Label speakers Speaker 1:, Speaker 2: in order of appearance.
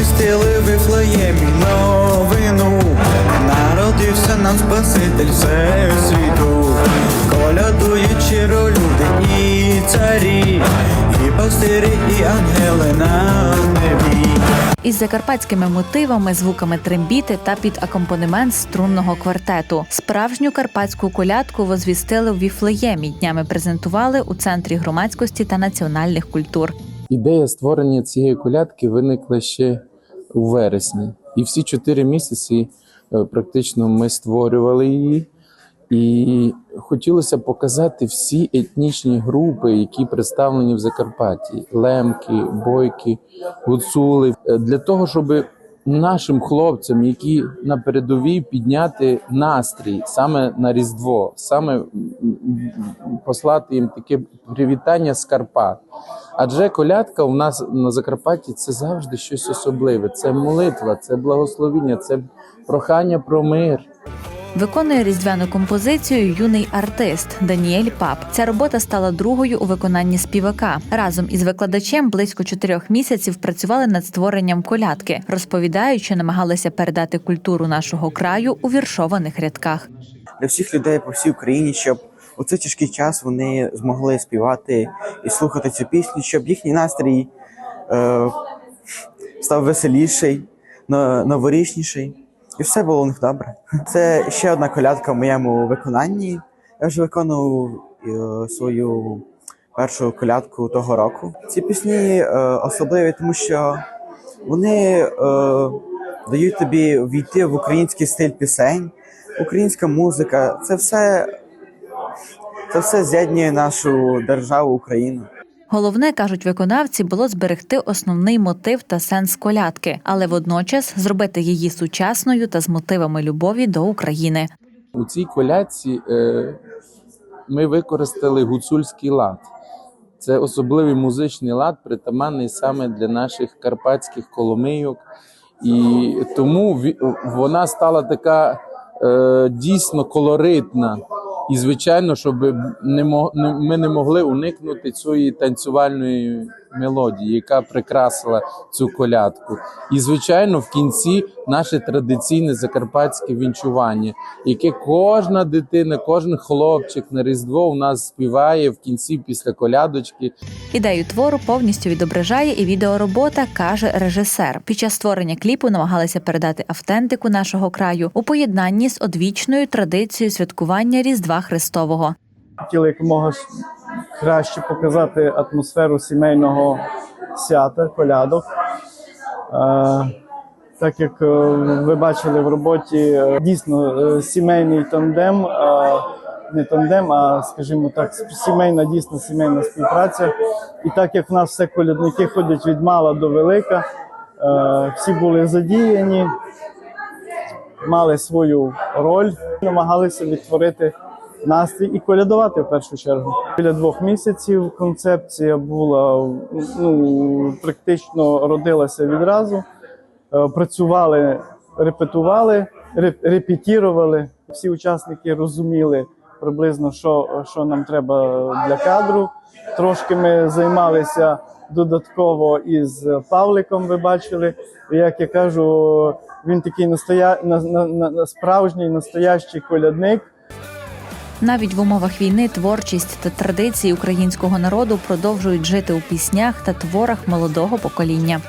Speaker 1: возвістили в Вифлеємі новину. Народився нам Спаситель всесвіту, колядуючи люди і царі, і пастирі, і ангели на небі.
Speaker 2: із закарпатськими мотивами, звуками трембіти та під акомпанемент струнного квартету. Справжню карпатську колядку возвістили в Віфлеємі. Днями презентували у центрі громадськості та національних культур.
Speaker 3: Ідея створення цієї колядки виникла ще у вересні, і всі чотири місяці е, практично ми створювали її. І хотілося показати всі етнічні групи, які представлені в Закарпатті: лемки, бойки, гуцули, Е, для того, щоб нашим хлопцям, які на передовій, підняти настрій саме на Різдво, саме послати їм таке привітання з Карпат. Адже колядка у нас на Закарпатті це завжди щось особливе. Це молитва, це благословіння, це прохання про мир.
Speaker 2: Виконує різдвяну композицію юний артист Даніель Пап. Ця робота стала другою у виконанні співака. Разом із викладачем близько чотирьох місяців працювали над створенням колядки, розповідають, що намагалися передати культуру нашого краю у віршованих рядках.
Speaker 4: для всіх людей по всій Україні, щоб у цей тяжкий час вони змогли співати і слухати цю пісню, щоб їхній настрій е, став веселіший, новорічніший, і все було у них добре. Це ще одна колядка в моєму виконанні. Я вже виконував е, свою першу колядку того року. Ці пісні е, особливі, тому що вони е, дають тобі війти в український стиль пісень, українська музика. Це все, це все з'єднує нашу державу Україну.
Speaker 2: Головне кажуть виконавці, було зберегти основний мотив та сенс колядки, але водночас зробити її сучасною та з мотивами любові до України.
Speaker 3: У цій колядці е, ми використали гуцульський лад. Це особливий музичний лад, притаманний саме для наших карпатських коломийок. І тому вона стала така е, дійсно колоритна. І, звичайно, щоб не мог не- ми не могли уникнути цієї танцювальної мелодії, яка прикрасила цю колядку. І, звичайно, в кінці наше традиційне закарпатське вінчування, яке кожна дитина, кожен хлопчик на Різдво у нас співає в кінці після колядочки.
Speaker 2: Ідею твору повністю відображає і відеоробота, каже режисер. Під час створення кліпу намагалися передати автентику нашого краю у поєднанні з одвічною традицією святкування Різдва Христового.
Speaker 5: хотіли якомога краще показати атмосферу сімейного свята, колядок. Е, Так як е, ви бачили в роботі е, дійсно сімейний тандем, не тандем, а скажімо так, сімейна, дійсно сімейна співпраця. І так як в нас все колядники ходять від мала до велика, всі були задіяні, мали свою роль, намагалися відтворити настрій і колядувати в першу чергу. Біля двох місяців концепція була ну, практично родилася відразу. Е, Працювали, репетували, реп- репетірували. Всі учасники розуміли приблизно, що, що нам треба для кадру. Трошки ми займалися додатково із Павликом. Ви бачили, як я кажу, він такий настоя... на, на, на, на справжній настоящий колядник.
Speaker 2: Навіть в умовах війни творчість та традиції українського народу продовжують жити у піснях та творах молодого покоління.